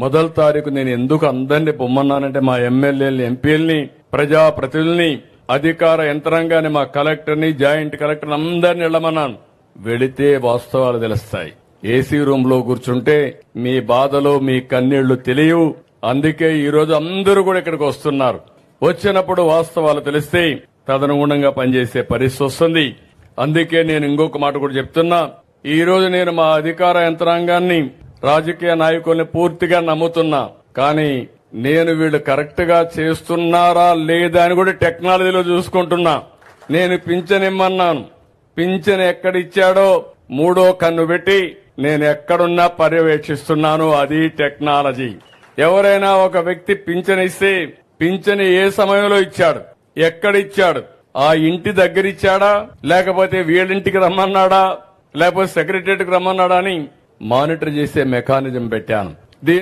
మొదటి తారీఖు నేను ఎందుకు అందరినీ పొమ్మన్నానంటే మా ఎమ్మెల్యేలని ఎంపీలని ప్రజాప్రతినిధుల్ని అధికార యంత్రాంగాన్ని మా కలెక్టర్ని జాయింట్ కలెక్టర్ అందరిని వెళ్ళమన్నాను. వెళితే వాస్తవాలు తెలుస్తాయి. ఏసీ రూమ్లో కూర్చుంటే మీ బాధలు మీ కన్నీళ్ళు తెలియవు. అందుకే ఈ రోజు అందరూ కూడా ఇక్కడికి వస్తున్నారు. వచ్చినప్పుడు వాస్తవాలు తెలిస్తే తదనుగుణంగా పనిచేసే పరిస్థితి వస్తుంది. అందుకే నేను ఇంకొక మాట కూడా చెప్తున్నా. ఈ రోజు నేను మా అధికార యంత్రాంగాన్ని రాజకీయ నాయకుల్ని పూర్తిగా నమ్ముతున్నా. కానీ నేను వీళ్ళు కరెక్ట్గా చేస్తున్నారా లేదా అని కూడా టెక్నాలజీలో చూసుకుంటున్నా. నేను పింఛనిమ్మన్నాను. పింఛన్ ఎక్కడిచ్చాడో మూడో కన్ను పెట్టి నేను ఎక్కడున్నా పర్యవేక్షిస్తున్నాను. అది టెక్నాలజీ. ఎవరైనా ఒక వ్యక్తి పింఛన్ ఇస్తే పింఛన్ ఏ సమయంలో ఇచ్చాడు? ఎక్కడిచ్చాడు? ఆ ఇంటి దగ్గర ఇచ్చాడా లేకపోతే వీళ్ళింటికి రమ్మన్నాడా? లేకపోతే సెక్రటరియట్కి రమ్మన్నాడా అని మానిటర్ చేసే మెకానిజం పెట్టాను దీ